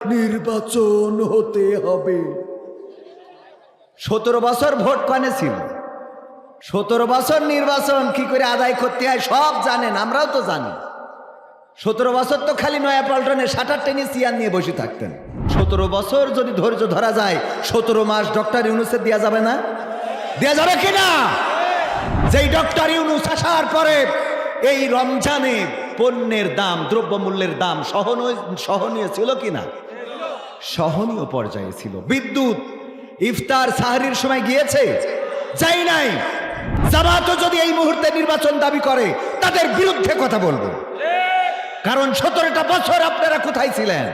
নির্বাচন হতে হবে। সতেরো বছর ভোট কানে ছিল। সতেরো বছর নির্বাচন কি করে আদায় করতে হয় সব জানেন, আমরাও তো জানি। সতেরো বছর তো খালি নয়া পল্টনে সাঁটার টেনে চেয়ার নিয়ে বসে থাকতেন। সতেরো বছর যদি ধৈর্য ধরা যায়, সতেরো মাস ডক্টর ইউনুসের দেওয়া যাবে না? দেওয়া যাবে কিনা যেই ডক্টর ইউনুস আসার পরে এই রমজানে পণ্যের দাম, দ্রব্যমূল্যের দাম সহনীয় সহনীয় ছিল কিনা সহনীয় পর্যায়ে ছিল। বিদ্যুৎ, ইফতার সাহারির সময় গিয়েছে। যাই নাই, জামাতও যদি এই মুহূর্তে নির্বাচন দাবি করে, তাদের বিরুদ্ধে কথা বলব। কারণ সতেরোটা বছর আপনারা কোথায় ছিলেন?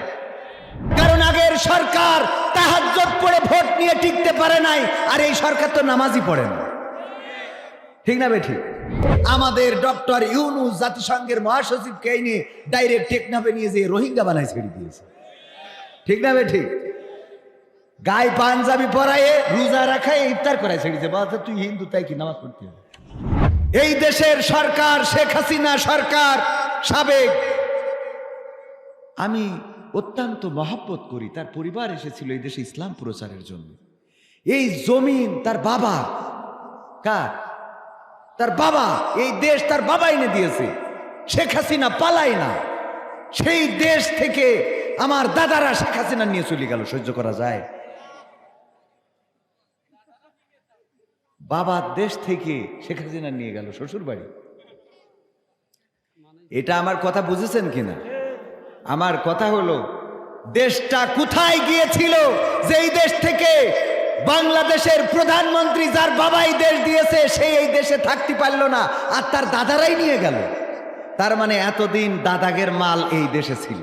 কারণ আগের সরকার তাহাজ্জত পড়ে ভোট নিয়ে টিকতে পারে নাই, আর এই সরকার তো নামাজই পড়ে না। ঠিক না বেঠিক আমাদের ডক্টর ইউনুস জাতিসংঘের মহাসচিবকে এই নিয়ে ডাইরেক্ট টেকনাফে নিয়ে যে রোহিঙ্গা বানায় ছেড়ে দিয়েছে। ঠিক না ভাই বেঠিক গায়ে পাঞ্জাবি পরায়ে রোজা রাখায় ইফতার করায় ছেড়েছে। বলছে তুই হিন্দু, তাই কি নামাজ পড়তে হবে? এই দেশের সরকার, শেখ হাসিনা সরকার, সাবেক, আমি অত্যন্ত মহাব্বত করি। তার পরিবার এসেছিল এই দেশে ইসলাম প্রচারের জন্য। এই জমিন তার বাবা, কার? তার বাবা, এই দেশ তার বাবা এনে দিয়েছে। শেখ হাসিনা পালাই না। সেই দেশ থেকে আমার দাদারা শেখ হাসিনা নিয়ে চলে গেল, সহ্য করা যায়। বাবা দেশ থেকে শেখ হাসিনা নিয়ে গেল শ্বশুর বাড়ি এটা আমার কথা বুঝেছেন কিনা? আমার কথা হলো, দেশটা কোথায় গিয়েছিল, যেই দেশ থেকে বাংলাদেশের প্রধানমন্ত্রী যার বাবাই দেশ দিয়েছে সেই এই দেশে থাকতে পারল না, আর তার দাদারাই নিয়ে গেল। তার মানে এতদিন দাদাগের মাল এই দেশে ছিল।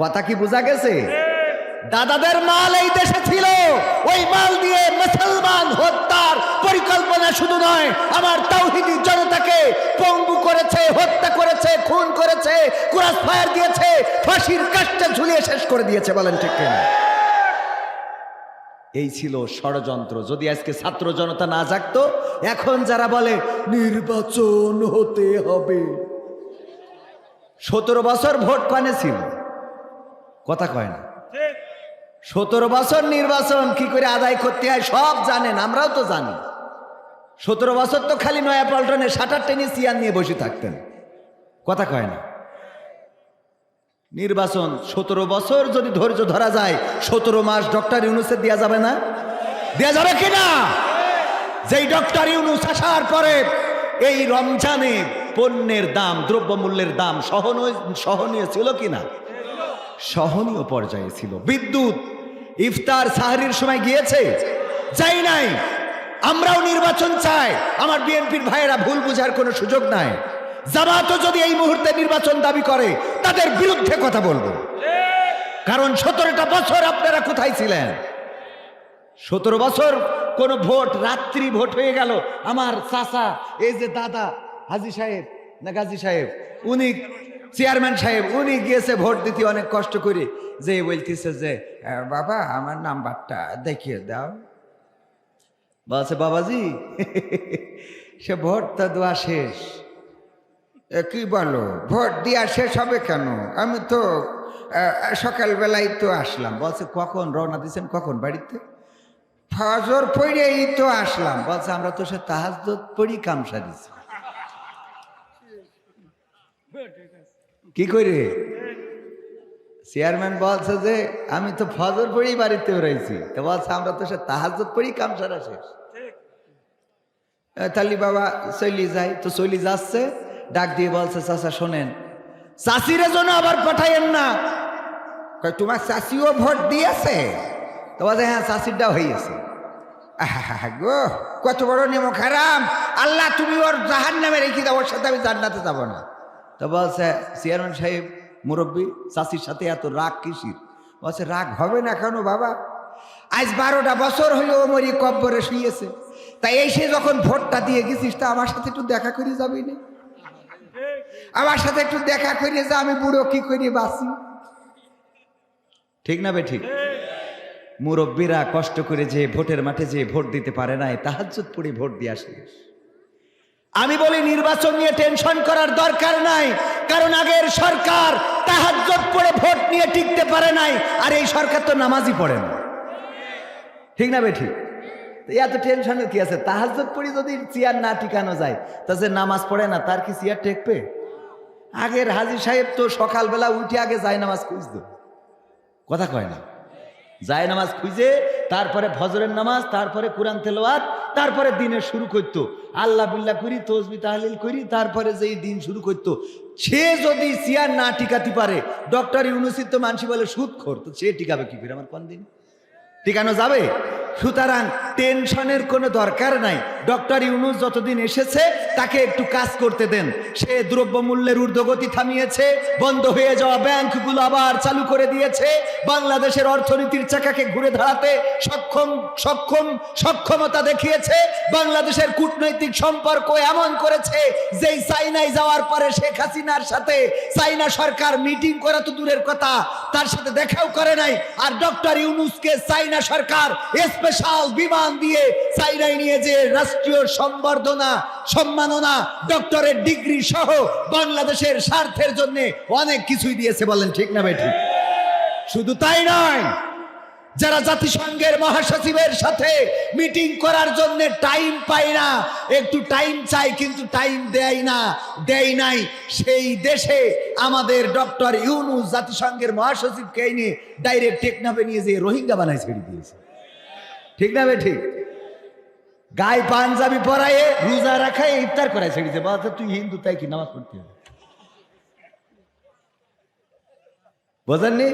কথা কি বোঝা গেছে? দাদাদের মাল এই দেশে ছিল। ওই মাল দিয়ে মুসলমান হত্যার পরিকল্পনা শুধু নয়, আমার তাওহিদি জনতাকে পঙ্গু করেছে, হত্যা করেছে, খুন করেছে, কুরাস ফায়ার দিয়েছে, ফাঁসির কাজটা ঝুলিয়ে শেষ করে দিয়েছে, বলেন ঠিক কিনা? এই ছিল ষড়যন্ত্র। যদি আজকে ছাত্র জনতা না জাগতো, এখন যারা বলে, নির্বাচন হতে হবে। সতেরো বছর ভোট কানে ছিল। কথা কয় না। সতেরো বছর নির্বাচন কি করে আদায় করতে হয় সব জানেন আমরাও তো জানি। সতেরো বছর তো খালি নয়া পল্টনে সাঁটার টেনে চেয়ার নিয়ে বসে থাকতেন। কথা কয় না। নির্বাচন সতেরো বছর যদি ধৈর্য ধরা যায় সতেরো মাস ডক্টর ইউনুসের দেওয়া যাবে না? দেওয়া যাবে কিনা যেই ডক্টর ইউনুস আসার পরে এই রমজানে পণ্যের দাম দ্রব্যমূল্যের দাম সহনীয় সহনীয় ছিল কিনা সহনীয় পর্যায়ে ছিল। বিদ্যুৎ ইফতার সাহারির সময় গিয়েছে। যাই নাই, আমরাও নির্বাচন চাই। আমার বিএনপির ভাইয়েরা ভুল বুঝার কোনো সুযোগ নাই। জামাতও যদি এই মুহূর্তে নির্বাচন দাবি করে, তাদের বিরুদ্ধে কথা বলব। কারণ সতেরোটা বছর আপনারা কোথায় ছিলেন? সতেরো বছর কোন ভোট, রাত্রি ভোট হয়ে গেল। আমার চাচা, এই যে দাদা, হাজি সাহেব, না গাজী সাহেব, উনি চেয়ারম্যান সাহেব উনি গিয়েছে ভোট দিতে অনেক কষ্ট করে। যে বলতেছে যে "আহ, বাবা আমার নাম্বারটা দেখিয়ে দাও। বলছে বাবাজি সে ভোটটা দেওয়া শেষ। কি বলো ভোট দেওয়া শেষ হবে কেন? আমি তো সকালবেলায় তো আসলাম। বলছে কখন রওনা দিয়েছেন? কখন বাড়িতে? ফজর পড়েই তো আসলাম। বলছে আমরা তো সে তাহাজ পড়ি কাম সারিছি কি করে চেয়ারম্যান বলছে যে, আমি তো ফজর পড়েই বাড়িতে বেড়াইছি তো বলছে, আমরা তো সে তাহাজ পড়ি, কাম সারা শেষ। তালি বাবা চলি যাই। তো চলি যাচ্ছে, ডাক দিয়ে বলছে, চাচা, শোনেন। চাষিরে জন্য আবার পাঠাইয়েন না। তোমার চাষিও ভোট দিয়েছে? তো বলছে হ্যাঁ চাষিরটাও হয়েছে গো, কত বড় নেমো খারাম আল্লাহ, তুমি ওর জাহান নামে রেখে দাও, ওর সাথে আমি জান্নাতে যাব না। তো বলছে, চেয়ারম্যান সাহেব, মুরব্বী, চাষির সাথে এত রাগ কিসির? বলছে, রাগ হবে না কেন বাবা? আজ বারোটা বছর হলো মরি কব্বরে শুয়েছে তাই এই সে যখন ভোটটা দিয়ে গেছিস, তা আমার সাথে একটু দেখা করে যাবি না। আমার সাথে একটু দেখা করে যা, আমি বুড়ো কি করে বাঁচি? ঠিক না বে ঠিক? মুরব্বীরা কষ্ট করে যে ভোটের মাঠে যে ভোট দিতে পারে নাই, তাহাজ্জুদ পড়ে ভোট দিয়ে আসে আমি বলি নির্বাচন নিয়ে টেনশন করার দরকার নাই, কারণ আগের সরকার তাহাজ্জত পড়ে ভোট নিয়ে টিকতে পারে নাই, আর এই সরকার তো নামাজই পড়ে না। ঠিক না বেঠি? এত টেনশনের কি আছে? তাহাজ্জত পড়ি যদি চেয়ার না টিকানো যায়, তা যে নামাজ পড়ে না, তার কি চেয়ার টেকবে? আগের হাজির সাহেব তো সকালবেলা উঠে আগে যায় নামাজ খুঁজতো। কথা কয় না। যায় নামাজ খুঁজে, তারপরে ফজরের নামাজ, তারপরে কোরআন তেলোয়াত তারপরে দিনের শুরু করতো। আল্লাহ বিল্লা, করি, তসবি, তাহলিল করি, তারপরে যেই দিন শুরু করতো। সে যদি সিয়ার না টিকাতে পারে, ডক্টর ইউনুসিদ তো মানসি বলে সুদ খোর তো সে টিকাবে কি করে? আমার কোন দিন টিকানো যাবে? সুতরাং টেনশনের কোনো দরকার নাই। ডক্টর ইউনুস যতদিন এসেছে, তাকে একটু কাজ করতে দেন। সে দ্রব্যমূল্যের ঊর্ধ্বগতি থামিয়েছে, বন্ধ হয়ে যাওয়া ব্যাংকগুলো আবার চালু করে দিয়েছে। বাংলাদেশের অর্থনীতির চাকাকে ঘুরে দাঁড়াতে সক্ষম সক্ষম, সক্ষমতা দেখিয়েছে। বাংলাদেশের কূটনৈতিক সম্পর্ক এমন করেছে, যেই চাইনায় যাওয়ার পরে শেখ হাসিনার সাথে চাইনা সরকার মিটিং করা তো দূরের কথা, তার সাথে দেখাও করে নাই। আর ডক্টর ইউনুসকে চাইনা সরকার স্পেশাল বিমান দিয়ে চাইনায় নিয়ে যে রাষ্ট্রীয় সম্বর্ধনা, সম্মাননা ডক্টরের ডিগ্রি সহ বাংলাদেশের স্বার্থের জন্য অনেক কিছুই দিয়েছে, বলেন ঠিক না বেঠি শুধু তাই নয়, যারা জাতিসংঘের মহাসচিবের সাথে মিটিং করার জন্য টাইম পায় না, একটু টাইম চাই কিন্তু টাইম দেয় না, দেয় নাই। সেই দেশে আমাদের ডক্টর ইউনুস জাতিসংঘের মহাসচিবকে এনে ডাইরেক্ট টেকনাফে নিয়ে যে রোহিঙ্গা বানায় ছেড়ে দিয়েছে। ঠিক না বে ঠিক? গায়ে পাঞ্জাবি পরায়ে রোজা রাখায় ইফতার করায় ছেড়ে দিয়েছে বলতে তুই হিন্দু, তাই কি নামাজ পড়তে হবে? বোঝেননি?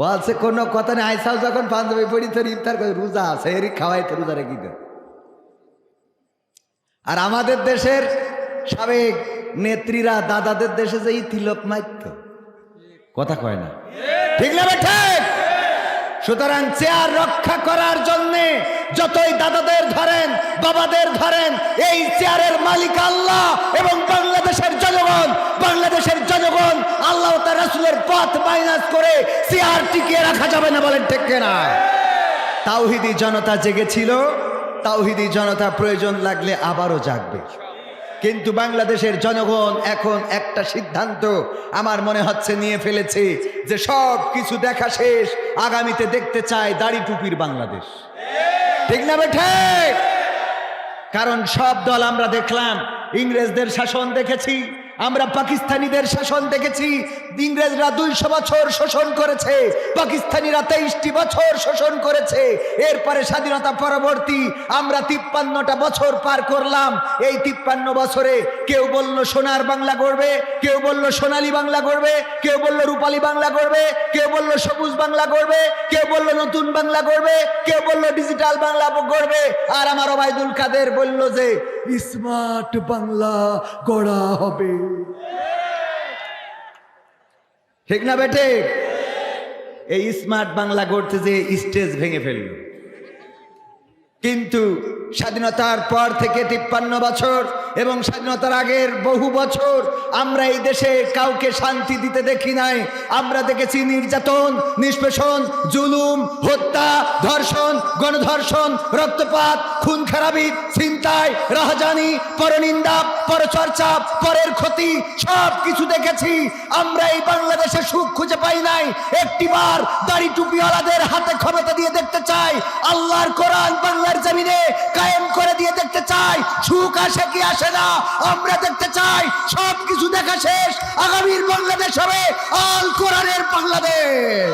বলছে, কোনো কথা নেই। আইসাও যখন পাঞ্জাবি পড়ি তোর ইফতার করে রোজা আছে, এরই খাওয়াই তো রোজা রেখে আর আমাদের দেশের সাবেক নেত্রীরা দাদাদের দেশে যে তিলক মাইত কথা কয় না। ঠিক না বে ঠিক? সুতরাং চেয়ার রক্ষা করার জন্য যতই দাদাদের ধরেন, বাবাদের ধরেন, এই চেয়ারের মালিক আল্লাহ এবং বাংলাদেশের জনগণ বাংলাদেশের জনগণ আল্লাহ তার রাসূলের পথ মাইনাস করে চেয়ার টিকিয়ে রাখা যাবে না বলেন ঠিক না তাওহিদি জনতা জেগেছিল, তাওহিদি জনতা প্রয়োজন লাগলে আবারও জাগবে। কিন্তু বাংলাদেশের জনগণ এখন একটা সিদ্ধান্ত আমার মনে হচ্ছে নিয়ে ফেলেছে, যে সব কিছু দেখা শেষ, আগামীতে দেখতে চায় দাড়ি টুপির বাংলাদেশ। ঠিক না বেঠে? কারণ সব দল আমরা দেখলাম, ইংরেজদের শাসন দেখেছি আমরা পাকিস্তানিদের শাসন দেখেছি। ইংরেজরা দুইশো বছর শোষণ করেছে। পাকিস্তানিরা তেইশটি বছর শোষণ করেছে। এরপরে স্বাধীনতা পরবর্তী আমরা তিপ্পান্নটা বছর পার করলাম। এই তিপ্পান্ন বছরে কেউ বলল, সোনার বাংলা গড়বে, কেউ বলল, সোনালী বাংলা গড়বে, কেউ বলল, রূপালী বাংলা গড়বে, কেউ বলল, সবুজ বাংলা গড়বে, কেউ বলল, নতুন বাংলা গড়বে, কেউ বলল, ডিজিটাল বাংলা গড়বে। আর আমার ওবায়দুল কাদের বলল যে স্মার্ট বাংলা গড়া হবে। ঠিক না বেটে এই স্মার্ট বাংলা গড়তে যে স্টেজ ভেঙে ফেলল। কিন্তু স্বাধীনতার পর থেকে তিপ্পান্ন বছর এবং স্বাধীনতার আগের বহু বছর আমরা এই দেশে কাউকে শান্তি দিতে দেখি নাই। আমরা দেখেছি নির্যাতন, নিষ্পেষণ, জুলুম, হত্যা, ধর্ষণ, গণধর্ষণ, রক্তপাত, খুন খারাপি ছিনতাই, রাহাজানি, পরনিন্দা, পরচর্চা, পরের ক্ষতি, সব কিছু দেখেছি। আমরা এই বাংলাদেশে সুখ খুঁজে পাই নাই। একটিবার দাড়ি টুপিওয়ালাদের হাতে ক্ষমতা দিয়ে দেখতে চাই। আল্লাহর কোরআন বাংলার জমিনে কায়েম করে দিয়ে দেখতে চাই। সুখ আসে কি আসে না। আমরা দেখতে চাই সব কিছু দেখা শেষ। আগামীর বাংলাদেশ হবে আল কোরআনের বাংলাদেশ।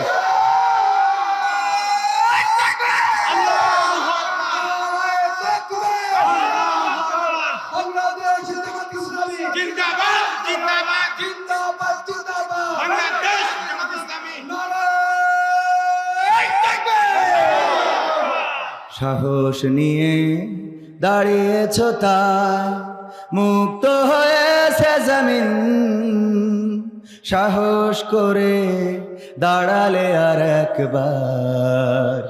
সাহস নিয়ে দাঁড়িয়েছ তাই। মুক্ত হয়েছে জমিন, সাহস করে দাঁড়ালে আর একবার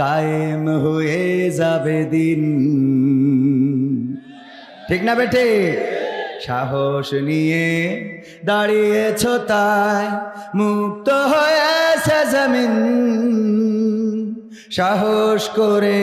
কায়েম হয়ে যাবে দিন। ঠিক না বেটে সাহস নিয়ে দাঁড়িয়েছ তাই মুক্ত হয়েছে জমিন, সাহস করে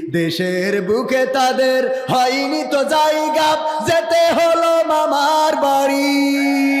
দেশের বুকে তাদের হয়নি তো জায়গা যেতে হলো মামার বাড়ি।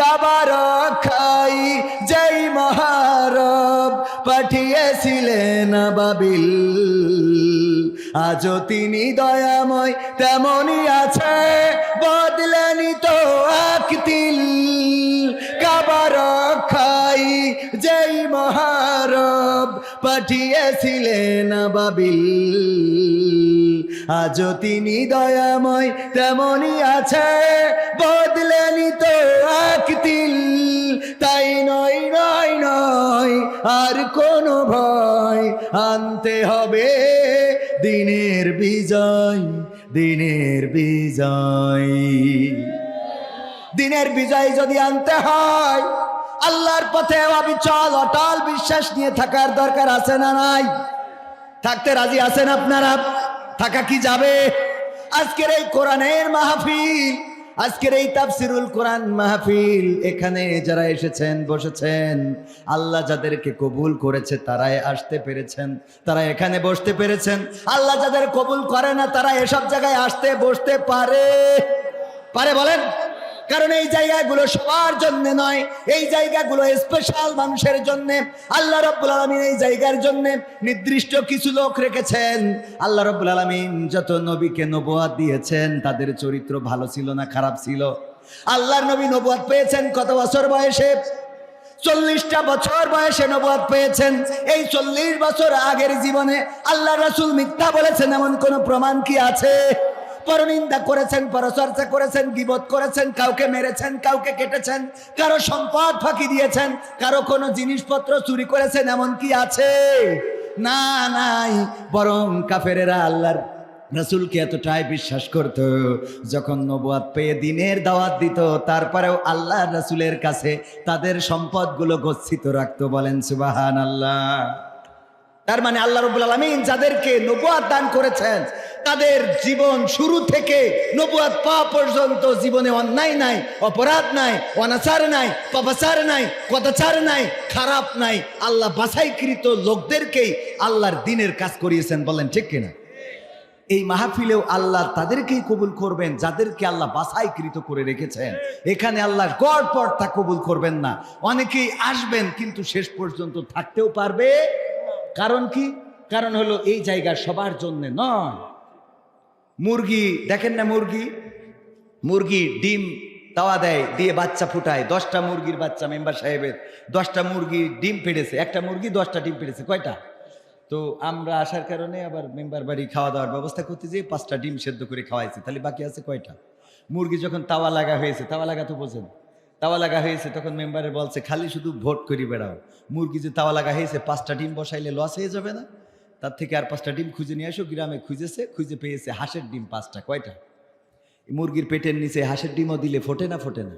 কাবার খাই, যেই মহারব পাঠিয়েছিলেন বাবিল আজও তিনি দয়াময় তেমনই আছে, বদলেনি তো আকতিল। কাবার খাই, যেই মহারব পাঠিয়েছিলেন বাবিল আজও তিনি দয়াময় তেমনই আছে। বদলেনি তো আকতিল, তাই নয় নয় নয়, আর কোনো ভয়। আনতে হবে দিনের বিজয় দিনের বিজয়। দিনের বিজয় যদি আনতে হয়, আল্লাহর পথে অবিচল, অটল বিশ্বাস নিয়ে থাকার দরকার আছে না নাই? থাকতে রাজি আছেন আপনারা? থাকা কি যাবে? আজকের এই কোরআনের মাহফিল, আজকের এই তাফসিরুল কোরআন মাহফিল, এখানে যারা এসেছেন, বসেছেন, আল্লাহ যাদেরকে কবুল করেছে তারাই আসতে পেরেছেন, তারা এখানে বসতে পেরেছেন। আল্লাহ যাদের কবুল করে না, তারা এসব জায়গায় আসতে বসতে পারে। পারে বলেন? কারণ এই জায়গাগুলো সবার জন্য নয়, এই জায়গাগুলো স্পেশাল মানুষের জন্য। আল্লাহ রব্বুল আলমিন এই জায়গার জন্য নির্দিষ্ট কিছু লোক রেখেছেন। আল্লাহ রব্বুল আলমিন যত নবীকে নবুয়াদ দিয়েছেন, তাদের চরিত্র ভালো ছিল না খারাপ ছিল? আল্লাহর নবী নবুয়াদ পেয়েছেন কত বছর বয়সে? চল্লিশটা বছর বয়সে নবাদ পেয়েছেন। এই চল্লিশ বছর আগের জীবনে আল্লাহ রাসুল মিথ্যা বলেছেন, এমন কোন প্রমাণ কি আছে? পরনিন্দা করেছেন, পরচর্চা করেছেন, গিবত করেছেন, কাউকে মেরেছেন, কাউকে কেটেছেন, কারও সম্পদ ফাঁকি দিয়েছেন, কারও কোনো জিনিসপত্র চুরি করেছেন, এমন কি আছে? না, নাই, বরং কাফেরেরা আল্লাহর রাসুলকে এতটাই বিশ্বাস করত, যখন নবাদ পেয়ে দিনের দাওয়াত দিত, তারপরেও আল্লাহ রাসুলের কাছে তাদের সম্পদগুলো গচ্ছিত রাখতো, বলেন সুবাহান আল্লাহ তার মানে আল্লাহ রবুল আলমিন যাদেরকে নবুয়াদ দান করেছেন, তাদের জীবন শুরু থেকে নবুয়াদ পাওয়া পর্যন্ত জীবনে অন্যায় নাই, অপরাধ নাই, অনাচার নাই, পাপাচার নাই কদাচার নাই, খারাপ নাই। আল্লাহ বাছাইকৃত লোকদেরকেই আল্লাহর দিনের কাজ করিয়েছেন, বলেন ঠিক কিনা? এই মাহফিলেও আল্লাহ তাদেরকেই কবুল করবেন, যাদেরকে আল্লাহ বাছাইকৃত করে রেখেছেন। এখানে আল্লাহ গড় পর তা কবুল করবেন না। অনেকেই আসবেন, কিন্তু শেষ পর্যন্ত থাকতেও পারবে। কারণ কি? কারণ হলো এই জায়গা সবার জন্য নয়। মুরগি, দেখেন না মুরগি? মুরগি ডিম তাওয়া দেয়, দিয়ে বাচ্চা ফুটায়। দশটা মুরগির বাচ্চা মেম্বার সাহেবের দশটা মুরগি ডিম পেড়েছে একটা মুরগি, দশটা ডিম পেড়েছে কয়টা? তো আমরা আসার কারণে আবার মেম্বার বাড়ি খাওয়া দাওয়ার ব্যবস্থা করতে যেয়ে পাঁচটা ডিম সেদ্ধ করে খাওয়াইছি। তাহলে বাকি আছে কয়টা? মুরগি যখন তাওয়া লাগা হয়েছে, তাওয়া লাগা তো বোঝেন। তাওয়া লাগা হয়েছে। তখন মেম্বারে বলছে, খালি শুধু ভোট করি বেড়াও। মুরগি যে তাওয়া লাগা হয়েছে, পাঁচটা ডিম বসাইলে লস হয়ে যাবে না। তার থেকে আর পাঁচটা ডিম খুঁজে নিয়ে আসো, গ্রামে খুঁজেছে, খুঁজে পেয়েছে হাঁসের ডিম পাঁচটা, কয়টা? মুরগির পেটের নিচে হাঁসের ডিমও দিলে ফোটে না ফোটে না।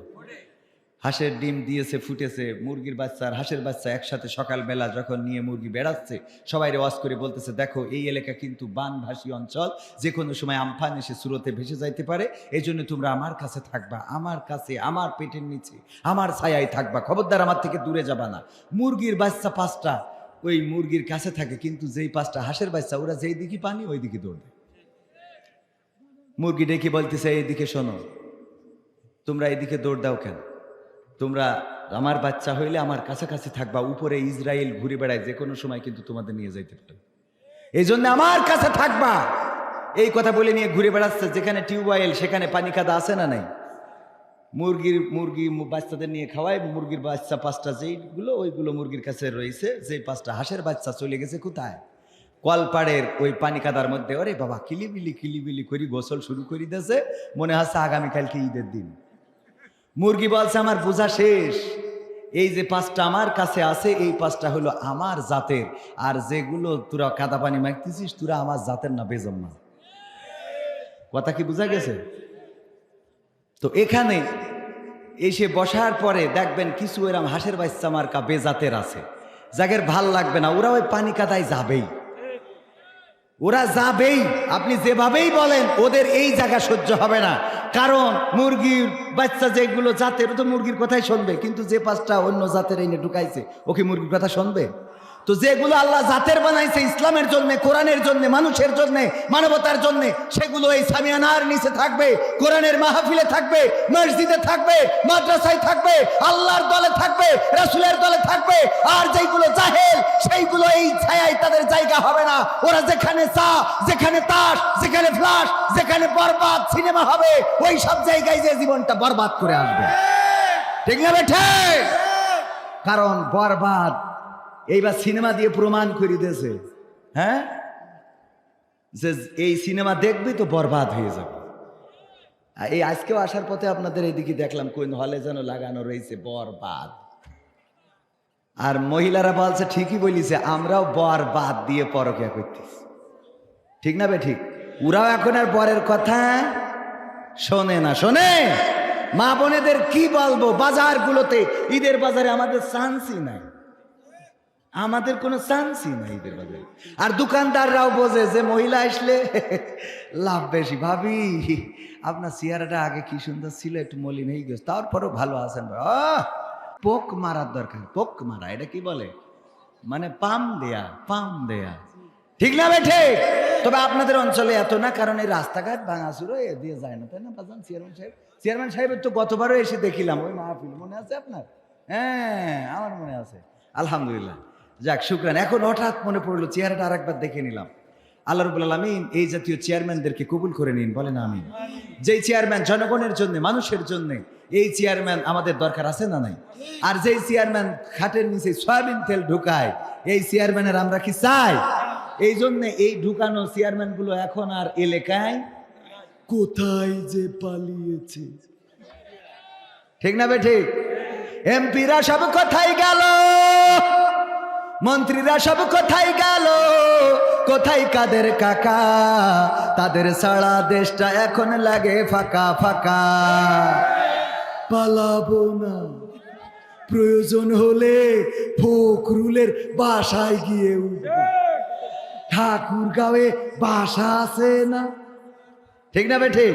হাঁসের ডিম দিয়েছে, ফুটেছে, মুরগির বাচ্চা আর হাঁসের বাচ্চা একসাথে সকালবেলা যখন নিয়ে মুরগি বেড়াচ্ছে সবাই ওয়াজ করে বলতেছে, দেখো, এই এলাকা কিন্তু বানভাসী অঞ্চল যে কোনো সময় আমফান এসে স্রোতে ভেসে যাইতে পারে এই জন্য তোমরা আমার কাছে থাকবা, আমার কাছে, আমার পেটের নিচে, আমার ছায়ায় থাকবা, খবরদার আমার থেকে দূরে যাবা না। মুরগির বাচ্চা পাঁচটা, ওই মুরগির কাছে থাকে, কিন্তু যেই পাঁচটা হাঁসের বাচ্চা, ওরা যেই দিকে পানি, ওই দিকে দৌড়বে মুরগি ডেকে বলতেছে, এইদিকে শোনো, তোমরা এদিকে দৌড় দাও কেন? তোমরা আমার বাচ্চা হইলে আমার কাছাকাছি থাকবা, উপরে ইসরায়েল ঘুরে বেড়ায়, যে কোনো সময় কিন্তু তোমাদের নিয়ে যাইতে পারে। এই জন্য আমার কাছে থাকবা। এই কথা বলে নিয়ে ঘুরে বেড়াচ্ছে, যেখানে টিউবওয়েল, সেখানে পানি কাদা আছে না নাই? মুরগির, মুরগি বাচ্চাদের নিয়ে খাওয়ায়, মুরগির বাচ্চা পাঁচটা, যেইগুলো, ওইগুলো মুরগির কাছে রয়েছে যে পাঁচটা হাঁসের বাচ্চা চলে গেছে কোথায়? কলপাড়ের ওই পানি কাদার মধ্যে, ওরে বাবা, কিলিবিলি কিলিবিলি করি গোসল শুরু করে দিয়েছে মনে হচ্ছে আগামীকালকে ঈদের দিন। মুরগি বলছে, আমার বোঝা শেষ। এই যে পাঁচটা আমার কাছে আছে, এই পাঁচটা হলো আমার জাতের। আর যেগুলো তোরা কাদা পানি মাখতেছিস, তোরা আমার জাতের না বেজম না। কথা কি বোঝা গেছে? তো এখানে এসে বসার পরে দেখবেন কিছু এরম হাঁসের বাচ্চা মার্কা বেজাতের আছে। যাদের ভালো লাগবে না, ওরা ওই পানি কাদায় যাবেই। ওরা যাবেই, আপনি যেভাবেই বলেন, ওদের এই জায়গা সহ্য হবে না। কারণ মুরগির বাচ্চা যেগুলো জাতের, ও তো মুরগির কথাই শুনবে, কিন্তু যে পাঁচটা অন্য জাতের এনে ঢুকাইছে ওকে মুরগির কথা শুনবে? তো যেগুলো আল্লাহ জাতের বানাইছে ইসলামের জন্য, কোরআনের জন্য, মানুষের জন্য, মানবতার জন্য, সেগুলো এই সামিয়ানার নিচে থাকবে, কোরআনের মাহফিলে থাকবে, মসজিদে থাকবে, মাদ্রাসায় থাকবে, আল্লাহর দলে থাকবে, রাসুলের দলে থাকবে, আর যেগুলো জাহেল, সেইগুলো এই ছায়ায় তাদের জায়গা হবে না। ওরা যেখানে চা, যেখানে তাস, যেখানে ফ্লাশ, যেখানে বরবাদ সিনেমা হবে ওই সব জায়গায় যে জীবনটা বরবাদ করে আসবে। ঠিক না বেঠে? কারণ বরবাদ এইবার সিনেমা দিয়ে প্রমাণ করে দিয়েছে। হ্যাঁ? যে এই সিনেমা দেখবি তো বরবাদ হয়ে যাবে। এই আজকেও আসার পথে আপনাদের এইদিকে দেখলাম কোন হলে যেন লাগানো রয়েছে বরবাদ। আর মহিলারা বলছে, ঠিকই বলিছে, আমরাও বরবাদ দিয়ে পরকিয়া করতেছি। ঠিক না বে ঠিক? ওরাও এখন আর বরের কথা শোনে না, শোনে? মা বোনেদের কি বলব? বাজারগুলোতে, ঈদের বাজারে আমাদের চান্সই নাই। আমাদের কোনো চান্সই নাই ঈদের বাজারে আর দোকানদাররাও বোঝে যে মহিলা আসলে লাভ বেশি। ভাবি, আপনার চেহারাটা আগে কি সুন্দর ছিল, একটু মলিন হয়ে গেছে। তারপরেও ভালো আছেন পোক মারার দরকার, পোক মারা, এটা কি বলে? মানে পাম দেয়া পাম দেয়া। ঠিক না বেঠে তবে আপনাদের অঞ্চলে এত না, কারণ এই রাস্তাঘাট ভাঙাচুরো এ দিয়ে যায় না, তাই না, বাজান? চেয়ারম্যান সাহেব, চেয়ারম্যান সাহেবের তো গতবারও এসে দেখিলাম, ওই মাহফিল, মনে আছে আপনার? হ্যাঁ আমার মনে আছে। আলহামদুলিল্লাহ। যাক, শুক্রান, এখন হঠাৎ মনে পড়ল চেহারাটা আরেকবার দেখে নিলাম। আল্লাহ রবুল আলমিন এই জাতীয় চেয়ারম্যানদেরকে কবুল করে নিন, বলেন আমি যেই চেয়ারম্যান জনগণের জন্য, মানুষের জন্য, এই চেয়ারম্যান আমাদের দরকার আছে না নাই? আর যেই চেয়ারম্যান খাটের নিচে সয়াবিন তেল ঢুকায়, এই চেয়ারম্যানের আমরা কি চাই? এই জন্য এই ঢুকানো চেয়ারম্যানগুলো এখন আর এলাকায় কোথায় যে পালিয়েছে? ঠিক না বে ঠিক? এমপিরা সব কোথায় গেল? মন্ত্রীরা সব কোথায় গেল? কোথায় কাদের কাকা? তাদের সারা দেশটা এখন লাগে ফাঁকা ফাঁকা। পালাবো না। প্রয়োজন হলে ফখরুলের বাসায় গিয়ে ঠাকুর গাঁয়ে বাসা আছে না? ঠিক না বে ঠিক?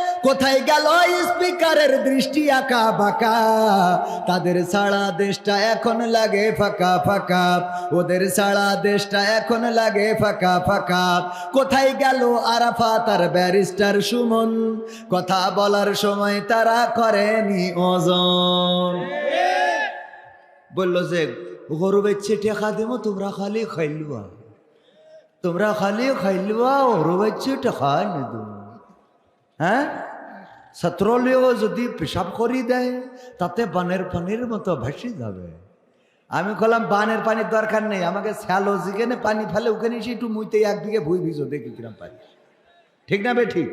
কোথায় গেল স্পিকারের দৃষ্টি আঁকা বাঁকা? তাদের সারা দেশটা এখন লাগে ফাঁকা ফাঁকা। ওদের সারা দেশটা এখন লাগে ফাঁকা ফাঁকা। কোথায় গেল আরাফা তার ব্যারিস্টার সুমন? কথা বলার সময় তারা করেনি ওজন। বলল যে গরু বেচ্ছে টেকা দেবো তোমরা খালি খাইলুয়া তোমরা খালি খাইলুয়া গরু বেচ্ছে টেকা নি হ্যাঁ? ছাত্রলেও যদি পেশাব করি দেয়, তাতে বানের পানির মতো ভাসি যাবে। আমি বললাম বানের পানির দরকার নেই, আমাকে স্যালো যেখানে পানি ফেলে ওখানে এসে একটু মুইতে একদিকে ভুই ভিজো, দেখি কিরম পাই ঠিক না বে ঠিক?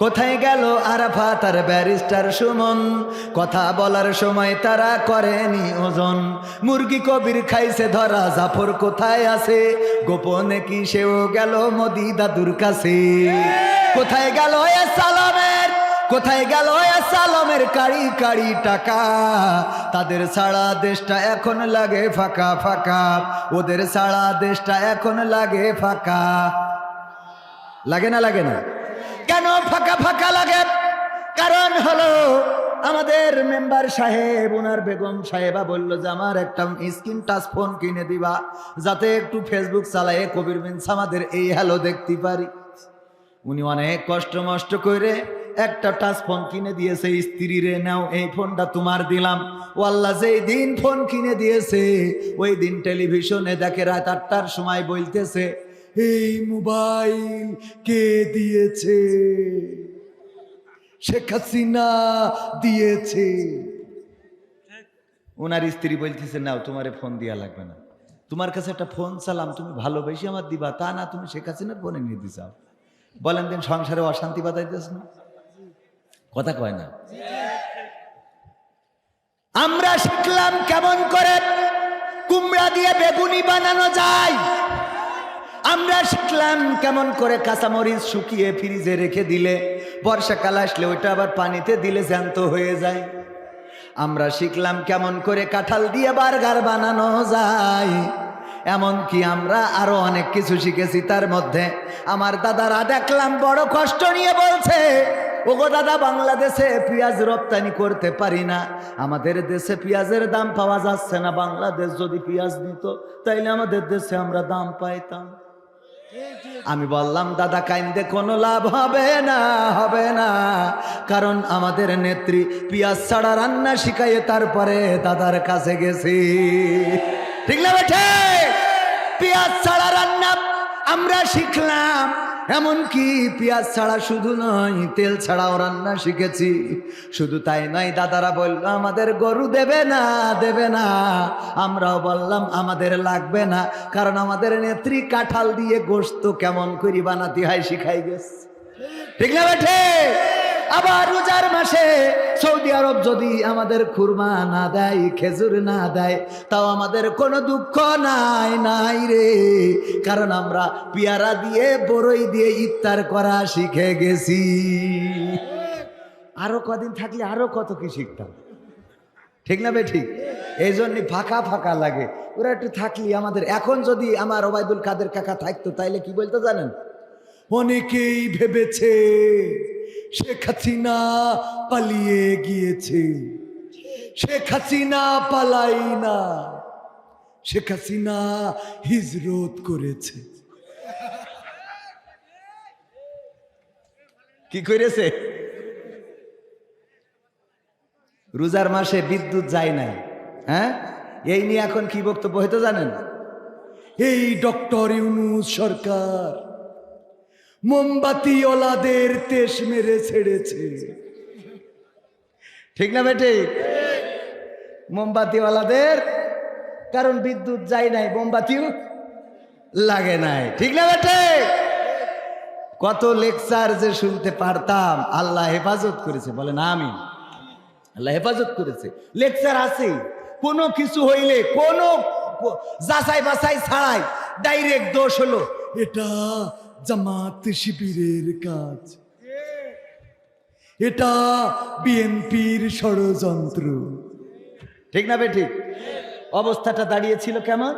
কোথায় গেল আরাফা তার ব্যারিস্টার সুমন? কথা বলার সময় তারা করেনি ওজন। মুরগি কবির খাইছে, ধরা জাফর কোথায় আছে? গোপনে কি সেও গেল মোদি দাদুর কাছে? কোথায় গেল এ সালামের? কোথায় গেল এ সালামের কাড়ি কাড়ি টাকা? তাদের সারা দেশটা এখন লাগে ফাঁকা ফাঁকা। ওদের সারা দেশটা এখন লাগে ফাঁকা। লাগে না লাগে না? কেন ফাঁকা ফাঁকা লাগে? কারণ হলো আমাদের মেম্বার সাহেব, ওনার বেগম সাহেবা বলল যে, আমার একটা স্ক্রিন টাচ ফোন কিনে দিবা, যাতে একটু ফেসবুক চালায়ে কবির বিন সামাদের এই হ্যালো দেখতে পারি। উনি অনেক কষ্ট মষ্ট করে একটা টাচ ফোন কিনে দিয়েছে, স্ত্রী রে, নাও এই ফোনটা তোমার দিলাম। ও আল্লাহ যেই দিন ফোন কিনে দিয়েছে, ওই দিন টেলিভিশনে দেখে রাত আটটার সময় বলতেছে, এই মোবাইল কে দিয়েছে? শেখ হাসিনা দিয়েছে। ওনার স্ত্রী বলতেছে, নাও, তোমারে ফোন দেওয়া লাগবে না। তোমার কাছে একটা ফোন চালাম, তুমি ভালোবেসে আমার দিবা। তা না, তুমি শেখ হাসিনার ফোনে নিয়ে দিছাও বলেন দিন সংসারে অশান্তি বাতাইতেছ না? কথা কয় না। আমরা শিখলাম কেমন করে কুমড়া দিয়ে বেগুনি বানানো যায়। আমরা শিখলাম কেমন করে কাঁচামরিচ শুকিয়ে ফ্রিজে রেখে দিলে বর্ষাকাল আসলে ওইটা আবার পানিতে দিলে জ্যান্ত হয়ে যায়। আমরা শিখলাম কেমন করে কাঁঠাল দিয়ে বার্গার বানানো যায়। এমনকি আমরা আরও অনেক কিছু শিখেছি তার মধ্যে। আমার দাদারা দেখলাম বড় কষ্ট নিয়ে বলছে, ওগো দাদা, বাংলাদেশে পেঁয়াজ রপ্তানি করতে পারি না। আমাদের দেশে পেঁয়াজের দাম পাওয়া যাচ্ছে না। বাংলাদেশ যদি পেঁয়াজ নিত, তাইলে আমাদের দেশে আমরা দাম পাইতাম। আমি বললাম, দাদা কাইন্দে কোনো লাভ হবে না হবে না। কারণ আমাদের নেত্রী পিয়াজ ছাড়া রান্না শিখাইয়ে তারপরে দাদার কাছে গেছি। ঠিক না বেঠে? পিয়াজ ছাড়া রান্না আমরা শিখলাম। এমনকি পেঁয়াজ ছাড়া শুধু নয়, তেল ছাড়াও রান্না শিখেছি। শুধু তাই নয়, দাদারা বলল, আমাদের গরু দেবে না দেবে না। আমরাও বললাম, আমাদের লাগবে না, কারণ আমাদের নেত্রী কাঁঠাল দিয়ে গোস্ত কেমন করি বানাতে হয়, শিখাই গেছে। ঠিক না বেঠে? আবার রোজার মাসে সৌদি আরব যদি আমাদের খুরমা না দেয়, খেজুর না দেয়, তাও আমাদের কোনো দুঃখ নাই নাই রে। কারণ আমরা পিয়ারা দিয়ে বড়ই দিয়ে ইফতার করা শিখে গেছি। আরও কদিন থাকলে আরও কত কি শিখতাম। ঠিক না বে, ঠিক? এই জন্যই ফাঁকা ফাঁকা লাগে। ওরা একটু থাকলি আমাদের। এখন যদি আমার ওবায়দুল কাদের কাকা থাকতো, তাইলে কি বলতো জানেন? অনেকেই ভেবেছে শেখ হাসিনা পালিয়ে গিয়েছে। শেখ হাসিনা পালাই না। শেখ হাসিনা হিজরত করেছে। কি করেছে? রোজার মাসে বিদ্যুৎ যায় নাই। হ্যাঁ? এই নিয়ে এখন কি বক্তব্য হয়তো জানেন? এই ডক্টর ইউনুস সরকার মোমবাতি ওলাদের মেরে ছেড়েছে। ঠিক না বেটে? মোমবাতিওয়ালাদের, কারণ বিদ্যুৎ যায় নাই, মোমবাতিও লাগে নাই। ঠিক না বেটে? কত লেকচার যে শুনতে পারতাম, আল্লাহ হেফাজত করেছে বলে না আমি আল্লাহ হেফাজত করেছে। লেকচার আছে। কোনো কিছু হইলে, কোনো যাচাই বাছাই ছাড়াই ডাইরেক্ট দোষ হলো। এটা জামাত শিবিরের কাজ। এটা বিএনপির ষড়যন্ত্র। ঠিক না বে ঠিক? অবস্থাটা দাঁড়িয়েছিল কেমন?